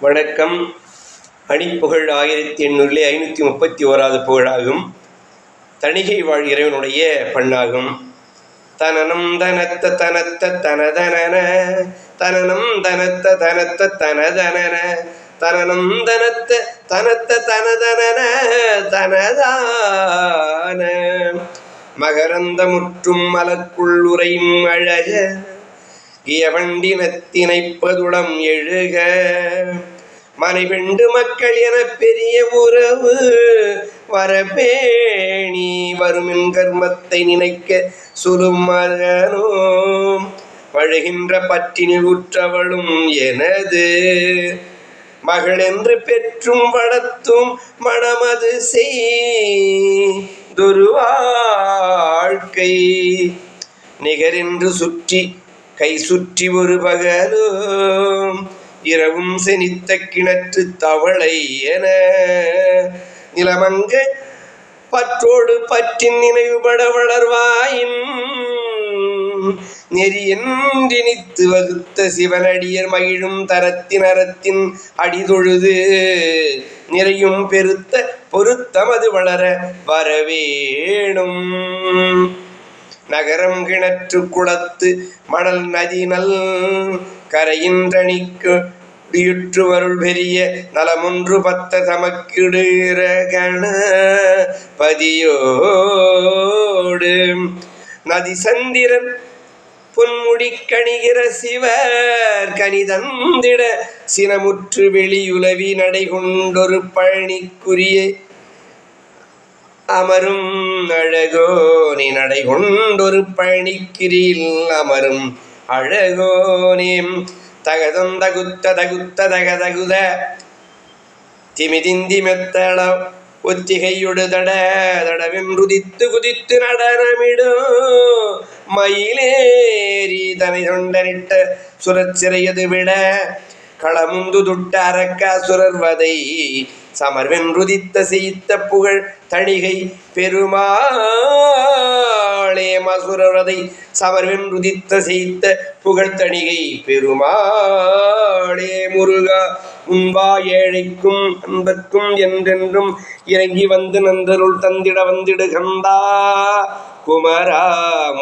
வணக்கம். அணிப்புகழ் ஆயிரத்தி எண்ணூறிலே ஐநூற்றி முப்பத்தி ஓராவது புகழாகும். தணிகை வாழ் இறைவனுடைய பண்ணாகும். தனனம் தனத்த தனத்த தனதனன தனனம் தனத்த தனத்த தனதனன தனனம் தனத்த தனத்த தனதனன தனதான. மகரந்த முற்றும் மலக்குள் உரையும் அழக இயவண்டினத்தினைப்பதுடம் எழுக. மனைவெண்டு மக்கள் என பெரிய உறவு வரபேணி வருமின் கர்மத்தை நினைக்க சுடும் மகனோ வழுகின்ற பற்றினில் உற்றவளும் எனது. மகள் என்று பெற்றும் வளர்த்தும் மனமது செய்தொரு வாழ்க்கை நிகரென்று சுற்றி கை சுற்றி ஒரு பகலும். இரவும் செனித்த கிணற்று தவளை என. நிலமங்க பற்றோடு பற்றின் நினைவுபட வளர்வாயின். நெறியென்றினித்து வகுத்த சிவனடியர் மகிழும் தரத்தின் அறத்தின் அடிதொழுது. நிறையும் பெருத்த பொருத்தமது வளர வரவேணும். நகரம் கிணற்று குளத்து மணல் நதிநல் கரையின்றணிக்கு குடியுற்று வருள் பெரிய நலமொன்று பத்த தமக்கிடுகிற கணபதியோடு நதி சந்திரன் பொன்முடி கணிகிற சிவர் கனிதந்திட சினமுற்று வெளியுலவி நடை கொண்டொரு பழனிக்குரிய அமரும் அழகோ நீ நடை கொண்டொரு பழனிக்கிரியில் அமரும் அழகோனேம் தகதம் தகுத்த தகுத்த திமிதிந்தி மெத்தள ஒத்திகையொடு தட தடவென்றுதித்து குதித்து நடனமிடும் மயிலேறி தனை தொண்டனிட்ட சுரச்சிறையது விட களமுந்து துட்ட அரக்காசுரர்வதை சமர்வென்றுதித்த செய்த புகழ் தணிகை பெருமா பெருமாளே மசுரவதை சமர்வென்றுதித்த செய்த புகழ்த்தணிகை பெருமாளே முருகா உன்பா ஏழைக்கும் அன்பர்க்கும் என்றென்றும் இறங்கி வந்து நந்தருள் தந்திட வந்திடு கந்தா குமரா